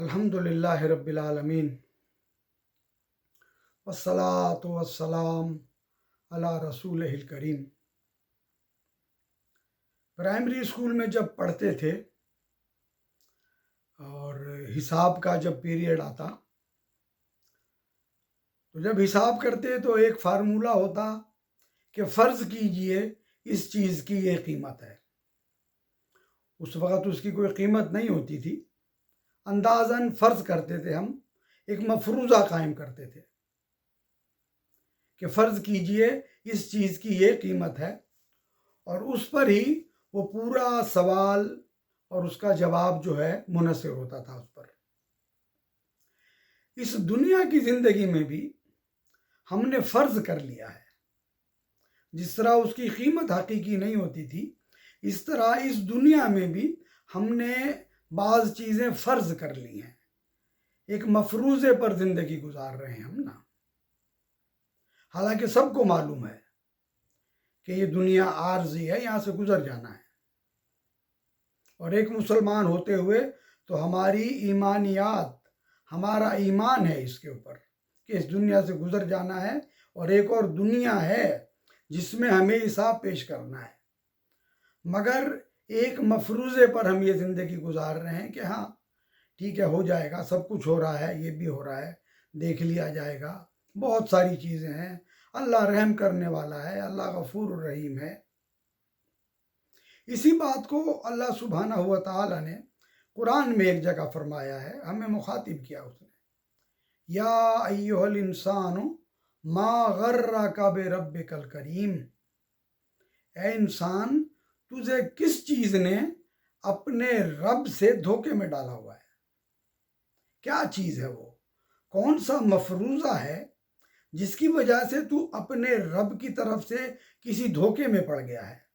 अल्हम्दुलिल्लाह रब्बिल आलमीन। वस्सलातु वस्सलाम अला रसूल करीम। प्राइमरी स्कूल में जब पढ़ते थे, और हिसाब का जब पीरियड आता तो जब हिसाब करते तो एक फार्मूला होता कि फ़र्ज़ कीजिए इस चीज़ की ये कीमत है। उस वक़्त उसकी कोई कीमत नहीं होती थी। अंदाजन फ़र्ज़ करते थे हम, एक मफरूज़ा कायम करते थे कि फ़र्ज़ कीजिए, इस चीज़ की ये कीमत है। और उस पर ही वो पूरा सवाल और उसका जवाब जो है मुनसर होता था उस पर। इस दुनिया की ज़िंदगी में भी हमने फ़र्ज़ कर लिया है। जिस तरह उसकी कीमत हकीकी नहीं होती थी, इस तरह इस दुनिया में भी हमने बाज़ चीज़ें फ़र्ज़ कर ली हैं। एक मफरूज़े पर ज़िंदगी गुजार रहे हैं हम ना। हालाँकि सबको मालूम है कि ये दुनिया आर्जी है, यहाँ से गुजर जाना है। और एक मुसलमान होते हुए तो हमारी ईमानियात, हमारा ईमान है इसके ऊपर कि इस दुनिया से गुजर जाना है और एक और दुनिया है जिसमें हमें हिसाब पेश करना है। मगर एक मफरूज़े पर हम ये ज़िंदगी गुजार रहे हैं कि हाँ ठीक है, हो जाएगा, सब कुछ हो रहा है, ये भी हो रहा है, देख लिया जाएगा। बहुत सारी चीज़ें हैं। अल्लाह रहम करने वाला है, अल्लाह गफूर रहीम है। इसी बात को अल्लाह सुबहाना हुआ ताला ने कुरान में एक जगह फरमाया है, हमें मुखातिब किया उसने। या अयोहल इंसान मा गर्रा का बे रब कल करीम। ए इंसान तुझे किस चीज़ ने अपने रब से धोखे में डाला हुआ है? क्या चीज़ है वो? कौन सा मफरूज़ा है जिसकी वजह से तू अपने रब की तरफ़ से किसी धोखे में पड़ गया है?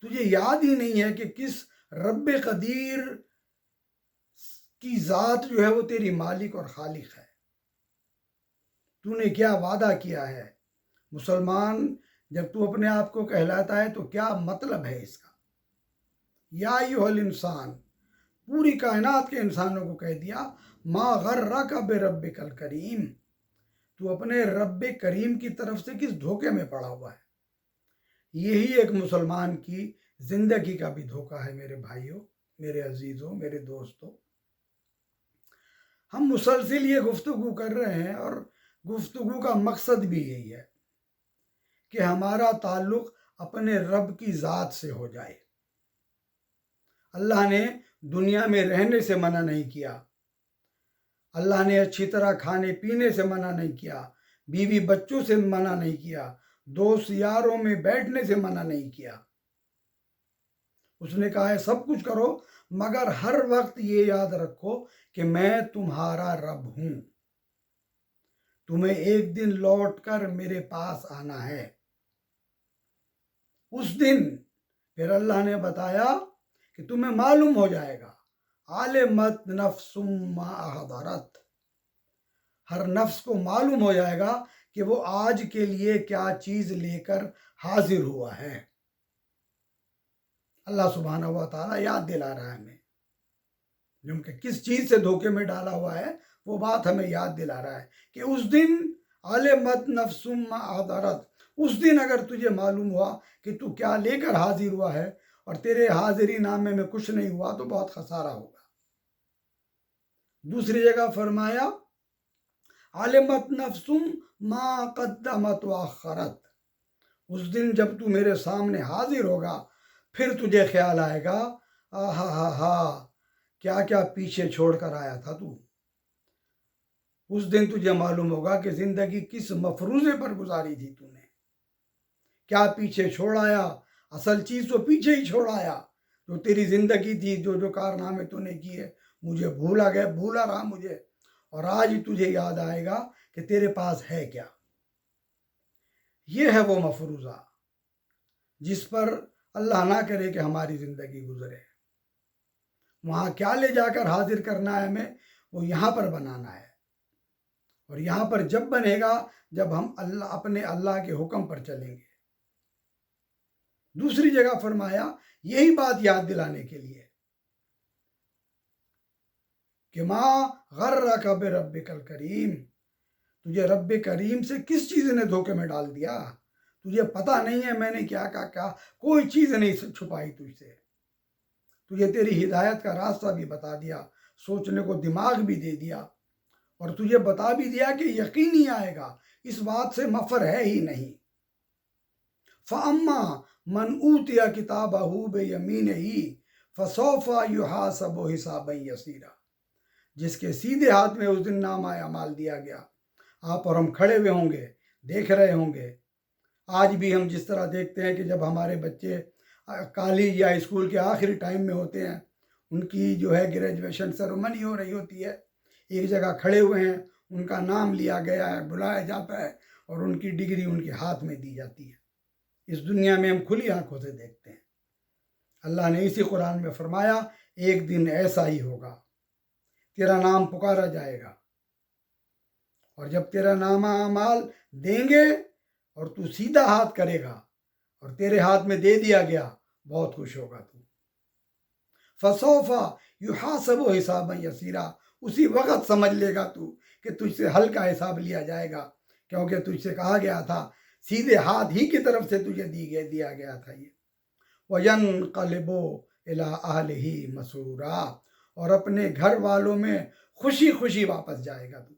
तुझे याद ही नहीं है कि किस रब कदीर की ज़ात जो है वो तेरी मालिक और खालिक है? तूने क्या वादा किया है? मुसलमान जब तू अपने आप को कहलाता है तो क्या मतलब है इसका? या युहल इंसान, पूरी कायनात के इंसानों को कह दिया, माँ गर्रा का बे रब कल करीम। तू अपने रब करीम की तरफ़ से किस धोखे में पड़ा हुआ है? यही एक मुसलमान की ज़िंदगी का भी धोखा है, मेरे भाइयों, मेरे अजीज़ों, मेरे दोस्तों। हम मुसलसिल ये गुफ्तु कर रहे हैं और गुफ्तु का मकसद भी यही है। कि हमारा ताल्लुक अपने रब की ज़ात से हो जाए। अल्लाह ने दुनिया में रहने से मना नहीं किया। अल्लाह ने अच्छी तरह खाने पीने से मना नहीं किया। बीवी बच्चों से मना नहीं किया। दोस्त यारों में बैठने से मना नहीं किया। उसने कहा है सब कुछ करो, मगर हर वक्त ये याद रखो कि मैं तुम्हारा रब हूँ। तुम्हें एक दिन लौट कर मेरे पास आना है। उस दिन फिर अल्लाह ने बताया कि तुम्हें मालूम हो जाएगा, आले मत नफ्सुम्मादरत हर नफ्स को मालूम हो जाएगा कि वो आज के लिए क्या चीज़ लेकर हाजिर हुआ है। अल्लाह सुबहाना हुआ ताला याद दिला रहा है हमें। क्योंकि किस चीज़ से धोखे में डाला हुआ है, वो बात हमें याद दिला रहा है कि उस दिन आले मत नफ्सुम्मा आदरत उस दिन अगर तुझे मालूम हुआ कि तू क्या लेकर हाजिर हुआ है और तेरे हाजिरी नामे में कुछ नहीं हुआ तो बहुत खसारा होगा। दूसरी जगह फरमाया, आलमत नफसुम मा कदमत खरत उस दिन जब तू मेरे सामने हाजिर होगा, फिर तुझे ख्याल आएगा, आहा, हा हा क्या क्या पीछे छोड़ कर आया था तू? उस दिन तुझे मालूम होगा कि ज़िंदगी किस मफरूज़े पर गुजारी थी तूने। क्या पीछे छोड़ आया? असल चीज़ तो पीछे ही छोड़ आया। जो तेरी ज़िंदगी थी, जो जो कारनामे तूने किए, मुझे भूला गया भूला रहा मुझे। और आज तुझे याद आएगा कि तेरे पास है क्या। ये है वो मफरूज़ा, जिस पर अल्लाह ना करे कि हमारी ज़िंदगी गुजरे। वहाँ क्या ले जाकर हाजिर करना है हमें, वो यहाँ पर बनाना है। और यहाँ पर जब बनेगा, जब हम अल्लाह, अपने अल्लाह के हुक्म पर चलेंगे। दूसरी जगह फरमाया यही बात याद दिलाने के लिए कि माँ गर्रा कब रब कल करीम, तुझे रब करीम से किस चीज़ ने धोखे में डाल दिया? तुझे पता नहीं है मैंने क्या क्या क्या कोई चीज़ नहीं छुपाई तुझसे। तुझे तेरी हिदायत का रास्ता भी बता दिया, सोचने को दिमाग भी दे दिया और तुझे बता भी दिया कि यकीन ही आएगा, इस बात से मफर है ही नहीं। फ़ामा मन ऊतिया किताब बे यमीन ही फसोफ़ा युहा सब हिसाब यसीरा जिसके सीधे हाथ में उस दिन नाम आया, माल दिया गया। आप और हम खड़े हुए होंगे, देख रहे होंगे। आज भी हम जिस तरह देखते हैं कि जब हमारे बच्चे कॉलेज या स्कूल के आखिरी टाइम में होते हैं, उनकी जो है ग्रेजुएशन सेरेमनी हो रही होती है, एक जगह खड़े हुए हैं, उनका नाम लिया गया है, बुलाया जाता है और उनकी डिग्री उनके हाथ में दी जाती है। इस दुनिया में हम खुली आँखों से देखते हैं। अल्लाह ने इसी कुरान में फरमाया, एक दिन ऐसा ही होगा। तेरा नाम पुकारा जाएगा। और जब तेरा नाम अमाल देंगे और तू सीधा हाथ करेगा और तेरे हाथ में दे दिया गया, बहुत खुश होगा तू। फसोफा यू हासब हिसाब यसीरा, उसी वक्त समझ लेगा तू कि तुझसे हल्का हिसाब लिया जाएगा, क्योंकि तुझसे कहा गया था सीधे हाथ ही की तरफ़ से तुझे दी गया दिया गया था ये। वयन कलबो इला ही मसूरा, और अपने घर वालों में खुशी खुशी वापस जाएगा तू।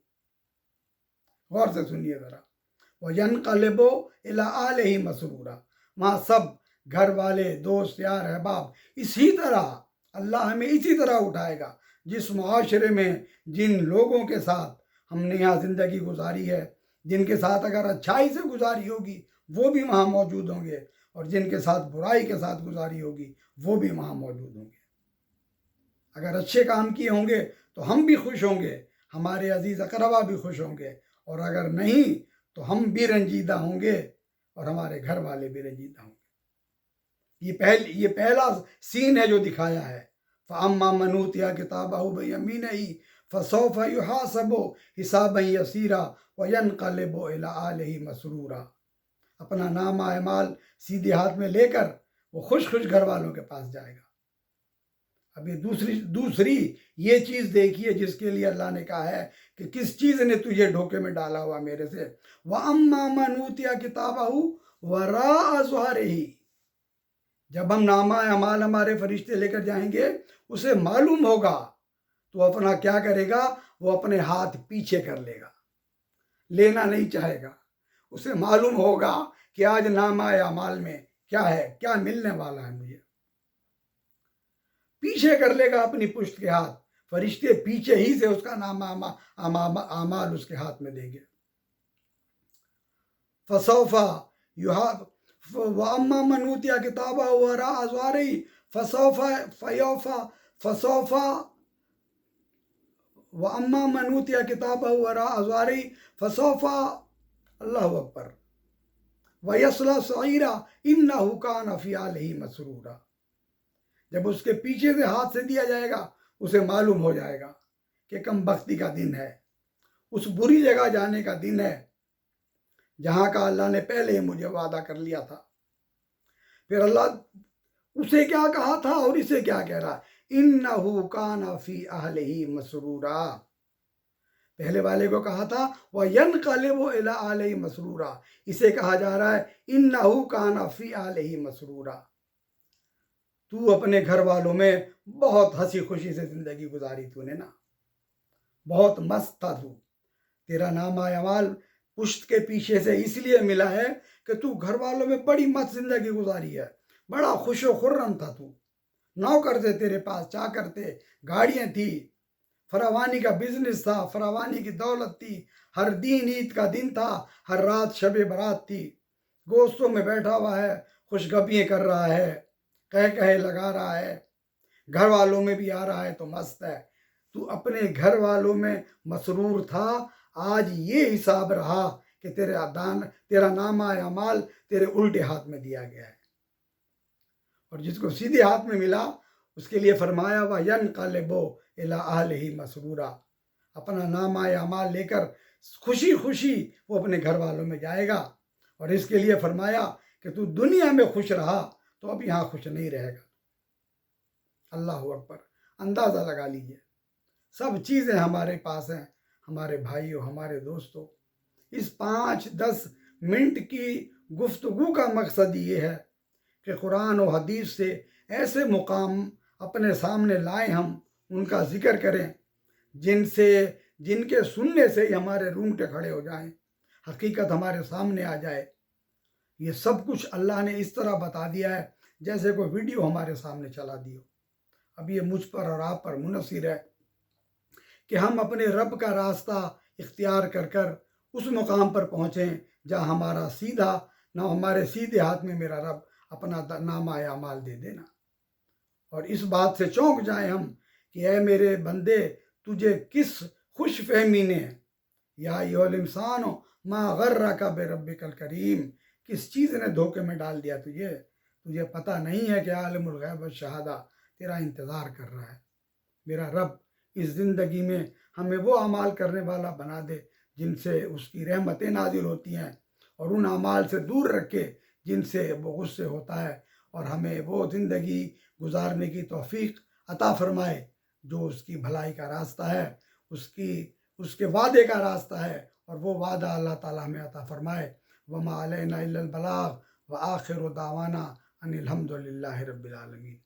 गौर से सुनिए ज़रा। वयन कलबो इला ही मसरूरा वहाँ सब घर वाले, दोस्त, यार, अहबाब, इसी तरह अल्लाह हमें इसी तरह उठाएगा, जिस माशरे में जिन लोगों के साथ हमने यहाँ ज़िंदगी गुजारी है जिनके साथ अगर अच्छाई से गुजारी होगी, वो भी वहाँ मौजूद होंगे। और जिनके साथ बुराई के साथ गुजारी होगी, वो भी वहाँ मौजूद होंगे। अगर अच्छे काम किए होंगे तो हम भी खुश होंगे, हमारे अज़ीज़ अकरबा भी खुश होंगे। और अगर नहीं तो हम भी रंजीदा होंगे, और हमारे घर वाले भी रंजीदा होंगे। ये पहल, ये पहला सीन है जो दिखाया है। फ़ामा मनूत या किताब यमीन ही फ़सौफ़ युहासबो हिसाब यसीरा वयन कलबो ही मसरूरा अपना नाम माल सीधे हाथ में लेकर वो खुश खुश घर वालों के पास जाएगा। अब ये दूसरी दूसरी ये चीज़ देखिए जिसके लिए अल्लाह ने कहा है कि किस चीज़ ने तुझे धोखे में डाला हुआ मेरे से? वह अम्मा मनूतिया किताबाहू वरा ही जब हम नामा अमाल हमारे फरिश्ते लेकर जाएँगे, उसे मालूम होगा तो अपना क्या करेगा? वो अपने हाथ पीछे कर लेगा। लेना नहीं चाहेगा। उसे मालूम होगा कि आज नामा माल में क्या है क्या मिलने वाला है मुझे। पीछे कर लेगा अपनी पुष्ट के हाथ। फरिश्ते पीछे ही से उसका नाम आमा, आमा, आमाल उसके हाथ में देंगे। फसौफा युहा मनूतिया किताबा वरा अजवारी फसौफा फयोफा फसौफा वामा मनूतिया किताबा वरा अजवारी फसौफा अल्लाह अकबर वयसला सईरा इन हुकान अफियाल ही मसरूरा जब उसके पीछे से हाथ से दिया जाएगा, उसे मालूम हो जाएगा कि कम बख्ती का दिन है। उस बुरी जगह जाने का दिन है, जहाँ का अल्लाह ने पहले ही मुझे वादा कर लिया था। फिर अल्लाह उसे क्या कहा था और इसे क्या कह रहा इन कान फ़ी अहल ही मसरूरा। पहले वाले को कहा था, वह यन काले वो अला आल ही मसरूरा। इसे कहा जा रहा है इन कान फ़ी आल ही मसरूरा। तू अपने घर वालों में बहुत हँसी खुशी से ज़िंदगी गुजारी तूने ना। बहुत मस्त था तू। तेरा नाम अमाल पुश्त के पीछे से इसलिए मिला है कि तू घर वालों में बड़ी मस्त ज़िंदगी गुजारी है। बड़ा खुश खुर्रम था तू। नौकर थे तेरे पास चा करते। गाड़ियाँ थी। फरावानी का बिज़नेस था। फरावानी की दौलत थी। हर दिन ईद का दिन था। हर रात शब बारात थी। गोश्तों में बैठा हुआ है। खुशगबियाँ कर रहा है। कह कहे लगा रहा है। घर वालों में भी आ रहा है तो मस्त है। तू अपने घर वालों में मसरूर था। आज ये हिसाब रहा कि तेरे दान, तेरा नामा माल, तेरे उल्टे हाथ में दिया गया है। और जिसको सीधे हाथ में मिला, उसके लिए फरमाया, वह यन कालेबो इला अहल ही मसरूरा। अपना नामा माल लेकर खुशी खुशी वो अपने घर वालों में जाएगा। और इसके लिए फरमाया कि तू दुनिया में खुश रहा तो अब यहाँ खुश नहीं रहेगा। अल्लाह अकबर, अंदाज़ा लगा लीजिए। सब चीज़ें हमारे पास हैं, हमारे भाइयों, हमारे दोस्तों। इस पाँच दस मिनट की गुफ्तगु का मकसद ये है कि कुरान और हदीस से ऐसे मुकाम अपने सामने लाए हम, उनका ज़िक्र करें, जिनसे, जिनके सुनने से ही हमारे रूंगटे खड़े हो जाएँ, हकीकत हमारे सामने आ जाए। ये सब कुछ अल्लाह ने इस तरह बता दिया है, जैसे कोई वीडियो हमारे सामने चला दियो अब ये मुझ पर और आप पर मुनसर है कि हम अपने रब का रास्ता इख्तियार कर कर उस मुकाम पर पहुँचें, जहाँ हमारा सीधा, ना हमारे सीधे हाथ में मेरा रब अपना नामा या माल दे देना। और इस बात से चौंक जाए हम कि, ऐ मेरे बंदे, तुझे किस खुश फहमी ने, या इंसान हो माँ गर्रा का बेरब कल करीम, किस चीज़ ने धोखे में डाल दिया तुझे? तुझे पता नहीं है कि आलमगैब शहादा तेरा इंतज़ार कर रहा है। मेरा रब इस ज़िंदगी में हमें वो अमाल करने वाला बना दे जिनसे उसकी रहमतें नाजिल होती हैं और उन अमाल से दूर रखे जिनसे वो गुस्से होता है और हमें वो ज़िंदगी गुजारने की तौफीक अता फरमाए, जो उसकी भलाई का रास्ता है, उसकी, उसके वादे का रास्ता है, और वो वादा अल्लाह ताला हमें अता फरमाए। वमा अलैना इल्लल बलाग, व आखिर दावाना अनिल हम्दुलिल्लाहि रब्बिल आलमीन।